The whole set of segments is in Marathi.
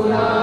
구나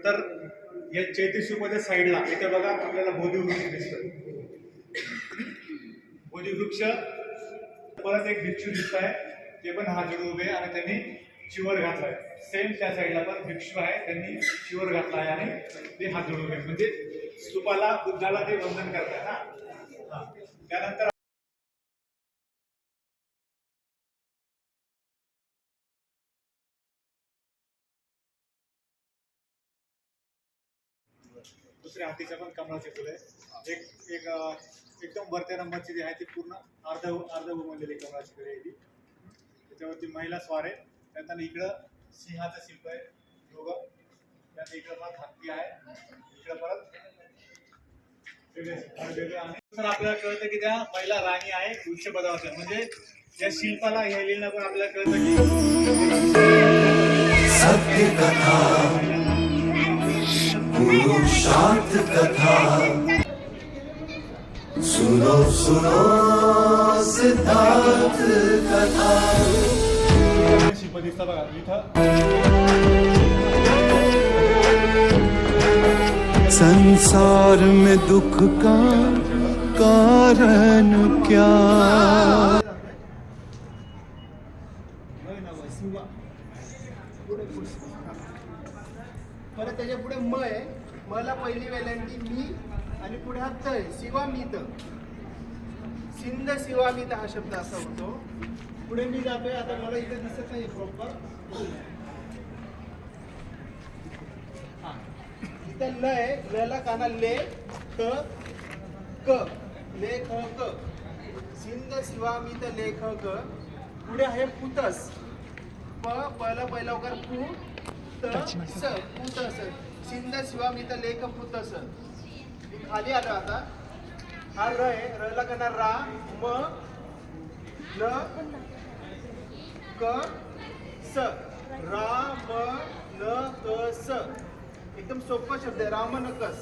नंतर या चैत्यशिवमध्ये साईडला इथे बघा आपल्याला बोधिवृक्ष दिसतं बोधिवृक्ष परत एक भिक्षू दिसत आहे ते पण हात जोडून उभे आणि त्यांनी चिवर घातलाय. सेम त्या साईडला पण भिक्षू आहे त्यांनी शिवर घातला आहे आणि ते हात जोडून उभे म्हणजे स्तूपाला बुद्धाला ते वंदन करताय ना? त्यानंतर दुसऱ्या हातीच्या पण कमळाचे फुलं आहे एक एक एकदम वरत्या नंबरची जी आहे ती पूर्ण अर्ध अर्ध उमललेली कमळाची फुले आहे ती. त्याच्यावरती महिला स्वार आहे त्यानंतर इकडं सिंहाचं शिल्प आहे. दोघं. त्यात इकडं परत हत्ती आहे. इकडं परत सर आपल्याला कळतं की त्या महिला राणी आहे वृक्षपदावरच्या. म्हणजे या शिल्पाला हे लिहिणं पण आपल्याला कळतं की पुरुषार्थ कथा। सुनो सुनो सिद्धार्थ कथा। शिल्प दिसतं बघा इथं संसार में दुख का कारण क्या परत आहे मला पहिली वेलांटी मी आणि पुढे हा त शिवामित सिंध शिवामित हा शब्द असा होतो. पुढे मी जातोय आता मला इथे दिसत नाही प्रॉपर इथं ल आहे ल काना ले क क ले ख क. सिंध शिवामित लेख क पुढे आहे पुतस. प पहिला पहिला उकार पु त स पुतस सिंध शिवामित लेख पुतस मी खाली आलो आता. हा र आहे र ला कना रा म ल क स. रा म ल क स. एकदम सोपा शब्द आहे रामनकस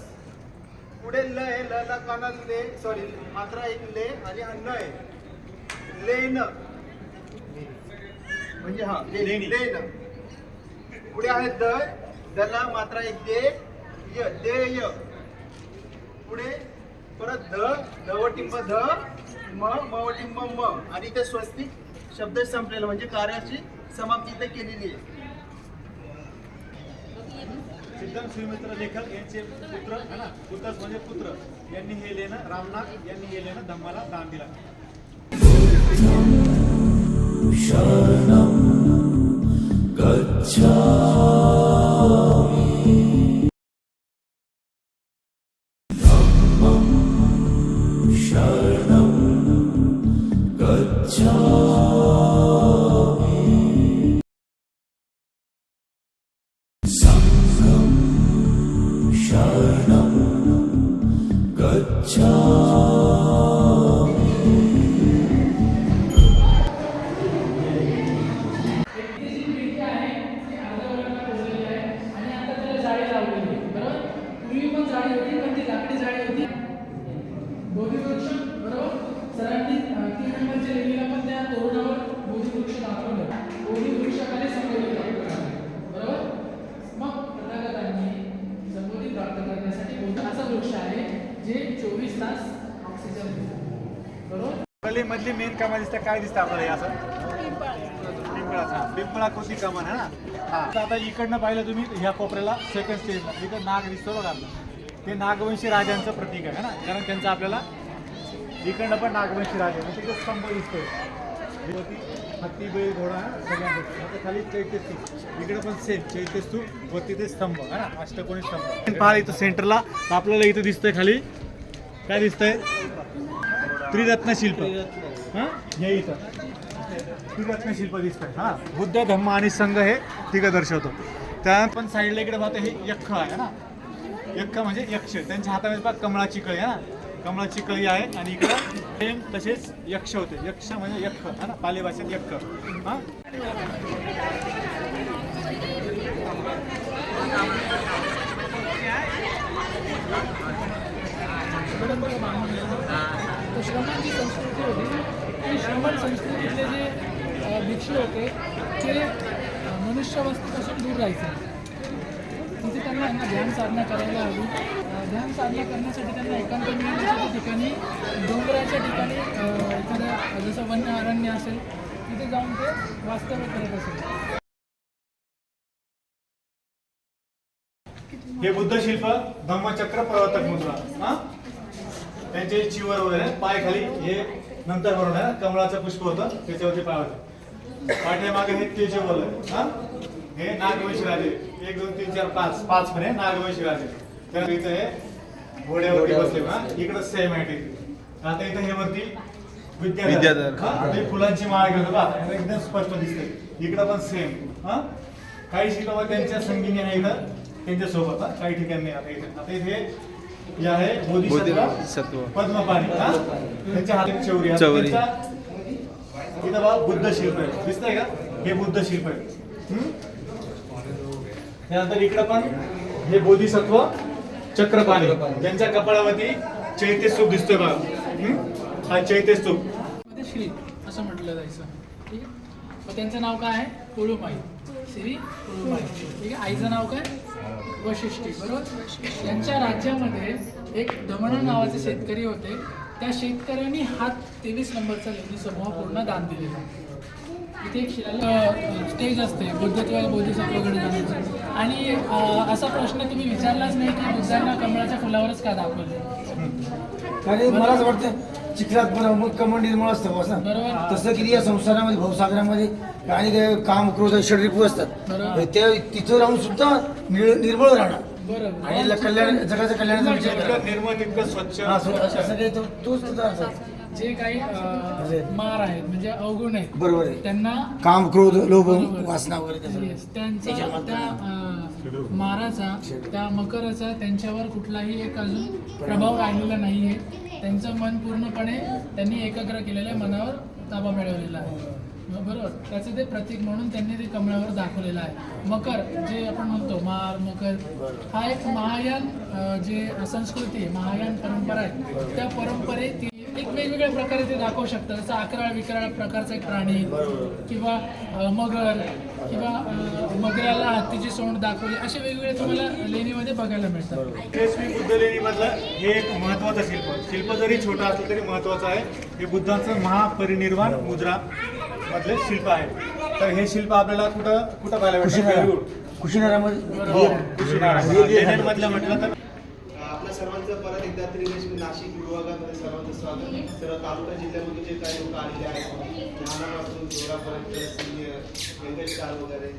पुढे ल आहे ल ला काना ले सॉरी मात्रा एक ले आणि हा न. आहे लेन म्हणजे हा ले-. लेन पुढे आहे द दला मात्रा एक दे य देय. पुढे परत ध दवटिंब ध म मवटिंब म. आणि ते स्वस्तिक शब्द संपलेला म्हणजे कार्याची समाप्ती इथे केलेली आहे. सिद्धांत श्रीमित्र लेखक यांचे पुत्र है ना? पुत्रच म्हणजे पुत्र. यांनी हे लेणं रामनाथ यांनी हे लेणं धम्माला दान दिला. शरणं 就 जे चोवीस तास ऑक्सिजन बरोबर? आपल्याला मधली मेन कामा दिसतं काय दिसतं आपल्याला हे असं? पिंपळाचा. हा, पिंपळाकृती कमान आहे ना? हा. आता इकडनं पाहिलं तुम्ही ह्या कोपऱ्याला सेकंड स्टेजला इकडं नाग दिसतो बघा. आपलं ते नागवंशी राजांचं प्रतीक आहे ना? कारण त्यांचं आपल्याला इकडनं पण नागवंशी राजा म्हणजे तिथे स्तंभ दिसतोय. हत्ती बैल घोडा सगळ्यांचा आता खाली चैत्यस्तूप इकडे पण सेम चैत्यस्तूप वरती ते स्तंभ आहे ना अष्टकोणी स्तंभ. पहा इथं सेंटरला आपल्याला इथं दिसतंय खाली. काय दिसतंय? त्रिरत्न शिल्प. हा? हे इथं. त्रिरत्न शिल्प दिसतंय. हा बुद्ध धम्म आणि संघ हे तिघं दर्शवतो. त्या पण साईडला इकडे पाहतो हे यक्ष आहे ना? यक्ष म्हणजे यक्ष. त्यांच्या हातामध्ये पहा कमळाची कळी आहे ना? कमळाची कळी आहे आणि इकडं सेम तसेच यक्ष होते. यक्ष म्हणजे यक्ष हा ना? पाली भाषेत यक्ष. हा? श्रमणची संस्कृती होती. ती श्रमण संस्कृतीतले जे भिक्षू होते ते मनुष्यवस्तीपासून दूर राहायचे? तिथे त्यांना ध्यान साधना करायला हवी. ध्यान साधना करण्यासाठी त्यांना एकांत मिळण्यासाठी ठिकाणी डोंगराच्या ठिकाणी एखाद्या जसं वन्य अरण्य असेल तिथे जाऊन ते वास्तव्य करत असेल. हे बुद्ध शिल्प धम्मचक्र प्रवर्तक मुद्रा हा? त्यांचे चिवर वगैरे पाय खाली हे नंतर बरोबर कमळाचं पुष्प होतं त्याच्यावरती पाय होते. पाठीमागे हे तेजबल आहे हा? हे नागवंशी राजे एक दोन तीन चार पाच पाच म्हणे नागवंशी राजे तर इथं हे घोड्यावरती बसले ना इकडं सेम आहे. आता इथं हे वरती विद्याधर. हा, फुलांची माळ घेतो बा. एकदम स्पष्ट दिसते इकडं पण सेम हा? काही शिल्प त्यांच्या संगीनी आहे इथं. त्यांच्यासोबत काही ठिकाणी नाही आता इथे. आता इथे जे आहे बोधिसत्व. पद्मपाणी हा? त्यांच्या हातात चौरी. इथं बा बुद्ध शिल्प आहे. दिसतंय का? हे बुद्ध शिल्प आहे? त्यानंतर इकडं पण हे बोधिसत्व. चक्रपाणी. त्यांच्या कपाळावरती चैत्य स्तूप दिसतोय बघा? हा? चैत्य स्तूपमध्ये श्री असं म्हटलं जायचं. ठीक आहे? मग त्यांचं नाव काय आहे? कुळूमाई. श्री कुळूमाई. ठीक आहे? आईचं नाव काय? वशिष्ठी. बरोबर? यांच्या राज्यामध्ये एक दमणा नावाचे शेतकरी होते. त्या शेतकऱ्यांनी हा तेवीस नंबरचा लेणी समूह पूर्ण दान दिलेला. इथे एक स्टेज असते बुद्धत्व बोधिसत्वाकडे जाण्याची. आणि असा प्रश्न तुम्ही विचारलाच नाही की बुद्धांना कमळाच्या फुलावरच का दाखवलं? आणि मला असं वाटतं चिखलात मग कमळ निर्मळ असतं बस ना बरोबर. तसं किती या संसारामध्ये भवसागरामध्ये आणि काय काम क्रोध षडरिपू असतात. बरोबर. ते तिथं राहून सुद्धा निळ- निर्मळ राहणार. बरोबर. आणि कल्याण जगाच्या कल्याणाचा विचार निर्मळ तितकं स्वच्छ असं काही तो तोच. जे काही अं, मार आहेत म्हणजे अवगुण आहेत बरोबर आहे. त्यांना काम क्रोध लोभ. वासना वगैरे त्याचं Yes, त्यांचा त्या अं, माराचा त्या मकराचा त्यांच्यावर कुठलाही एक अजून प्रभाव राहिलेला नाहीये. त्यांचं मन पूर्णपणे त्यांनी एकाग्र केलेल्या मनावर ताबा मिळवलेला आहे. बरोबर? त्याचं ते प्रतीक म्हणून त्यांनी ते कमळावर दाखवलेलं आहे. मकर जे आपण म्हणतो मार मकर हा एक महायान अं, जे संस्कृती आहे महायान परंपरा आहे त्या परंपरेत एक वेगवेगळ्या प्रकारे ते दाखवू शकतात जसं अकराळ विकराळ प्रकारचा एक प्राणी किंवा मगर किंवा मगराला हत्तीची सोंड दाखवली असे वेगवेगळे तुम्हाला लेणीमध्ये बघायला मिळतात. तेजस्वी बुद्ध लेणीमधलं हे एक महत्वाचं शिल्प. शिल्प जरी छोटं असलं तरी महत्वाचं आहे. हे बुद्धांचं महापरिनिर्वाण मुद्रा मधले शिल्प आहे. तर हे शिल्प आपल्याला कुठं कुठं पाहायला कुशीनारा भेटतं कुशीनारामध्ये कुशीनारा मधलं म्हटलं तर? आपल्या सर्वांचं परत एकदा त्रिदेशी नाशिक विभागामध्ये सर्वांचं स्वागत. सर्व तालुका जिल्ह्यामध्ये जे काही लोक आलेले आहेत लहानापासून जोरापर्यंत सिनियर यंगस्टार वगैरे